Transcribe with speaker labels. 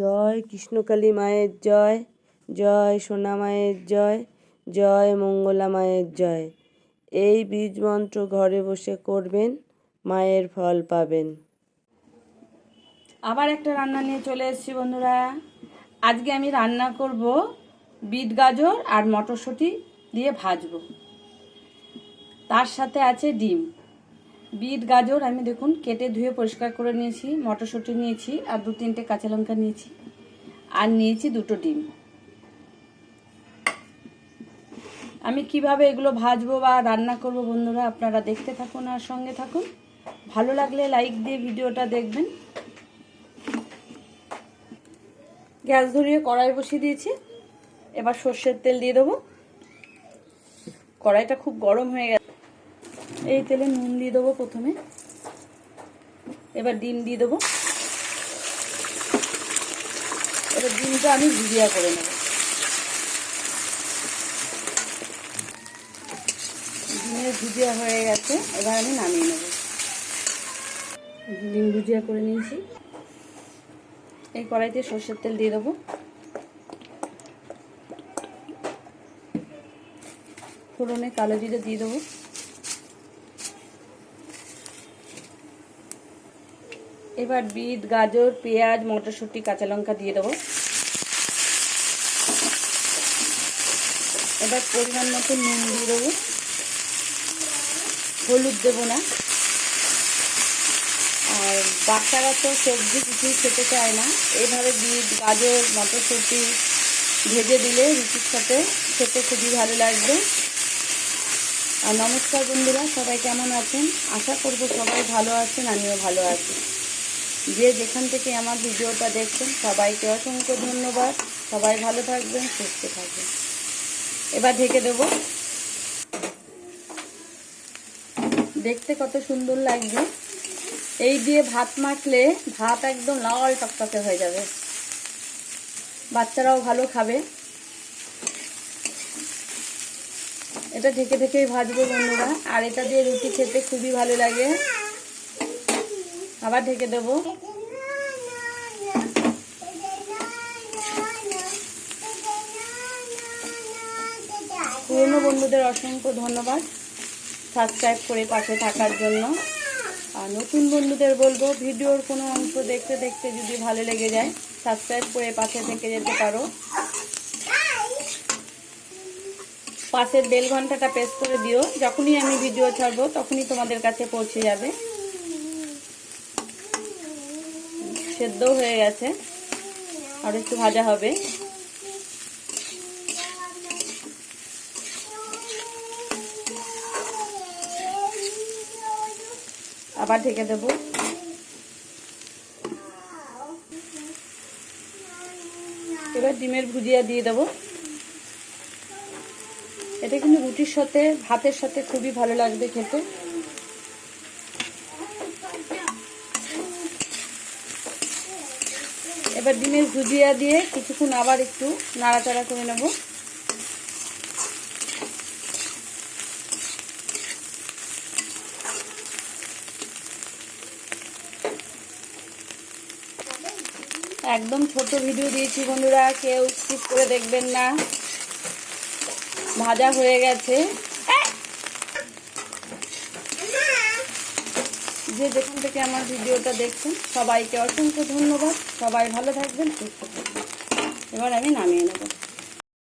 Speaker 1: জয়, কৃষ্ণকালী মায়ের জয় জয় সোনা মায়ের জয় জয় মঙ্গলা মায়ের জয়। এই বীজ মন্ত্র ঘরে বসে করবেন, মায়ের ফল পাবেন।
Speaker 2: আবার একটা রান্না নিয়ে চলে এসেছি বন্ধুরা। আজকে আমি রান্না করব বিট গাজর আর মটরশুঁটি দিয়ে ভাজবো। তার সাথে আছে ডিম। বিট, গাজর আমি দেখুন কেটে ধুয়ে পরিষ্কার করে নিয়েছি, মটরশুঁটি নিয়েছি আর দু তিনটে কাঁচা লঙ্কা নিয়েছি। আর নিয়েছি দুটো ডিম। আমি কীভাবে এগুলো ভাজবো বা রান্না করব বন্ধুরা, আপনারা দেখতে থাকুন আর সঙ্গে থাকুন। ভালো লাগলে লাইক দিয়ে ভিডিওটা দেখবেন। গ্যাস ধরিয়ে কড়াই বসিয়ে দিয়েছি। এবার সর্ষের তেল দিয়ে দেবো। কড়াইটা খুব গরম হয়ে গেছে। এই তেলে নুন দিয়ে দেবো প্রথমে। এবার ডিম দিয়ে দেবো। এবার ডিমটা আমি ভুজিয়া করে নেব। ডিমের ভুজিয়া হয়ে গেছে, এবার আমি নামিয়ে নেব। ডিম ভুজিয়া করে নিয়েছি। এই কড়াইতে সর্ষের তেল দিয়ে দেবো। ফোড়নে কালো জিরে দিয়ে দেবো। এবার বিট, গাজর, পেঁয়াজ, মটরশুঁটি, কাঁচা লঙ্কা দিয়ে দেবো। এবার পরিমাণ মতো নুন দিয়ে দেবো। হলুদ দেবো না। আর বাচ্চারা তো সবজি কিছুই খেতে চায় না। এইভাবে বিট, গাজর, মটরশুঁটি ভেজে দিলে রুটির সাথে খেতে খুবই ভালো লাগবে। আর নমস্কার বন্ধুরা, সবাই কেমন আছেন? আশা করব সবাই ভালো আছেন, আমিও ভালো আছি। যে যেখান থেকে আমার ভিডিওটা দেখছেন, সবাইকে অসংখ্য ধন্যবাদ। সবাই ভালো থাকবেন, সুস্থ থাকবেন। এবার ঢেকে দেব। দেখতে কত সুন্দর লাগবে এই দিয়ে ভাত মাখলে ভাত একদম লাল টকটকে হয়ে যাবে। বাচ্চারাও ভালো খাবে। এটা ঢেকে ঢেকেই ভাজবো বন্ধুরা। আর এটা দিয়ে রুটি খেতে খুবই ভালো লাগে। আবার ঢেকে দেবো। পুরনো বন্ধুদের অসংখ্য ধন্যবাদ সাবস্ক্রাইব করে পাশে থাকার জন্য। আর নতুন বন্ধুদের বলব, ভিডিওর কোনো অংশ দেখতে দেখতে যদি ভালো লেগে যায় সাবস্ক্রাইব করে পাশে থেকে যেতে পারো। পাশের বেল ঘন্টাটা প্রেস করে দিও। যখনই আমি ভিডিও ছাড়বো, তখনই তোমাদের কাছে পৌঁছে যাবে। সেদ্ধ হয়ে গেছে। আর একটু ভাজা হবে। আবার ঢেকে দেব। এবার ডিমের ভুজিয়া দিয়ে দেব। এটা কিন্তু রুটির সাথে, ভাতের সাথে খুবই ভালো লাগবে খেতে। এবার ডিমের ভুজিয়া দিয়ে কিছুক্ষণ আবার একটু নাড়াচাড়া করে নেব। একদম ছোট ভিডিও দিয়েছি বন্ধুরা, কেউ স্কিপ করে দেখবেন না। ভাজা হয়ে গেছে। যে যেখান থেকে আমার ভিডিওটা দেখছেন, সবাইকে অসংখ্য ধন্যবাদ। সবাই ভালো থাকবেন, সুস্থ থাকবেন। এবার আমি নামিয়ে নেব।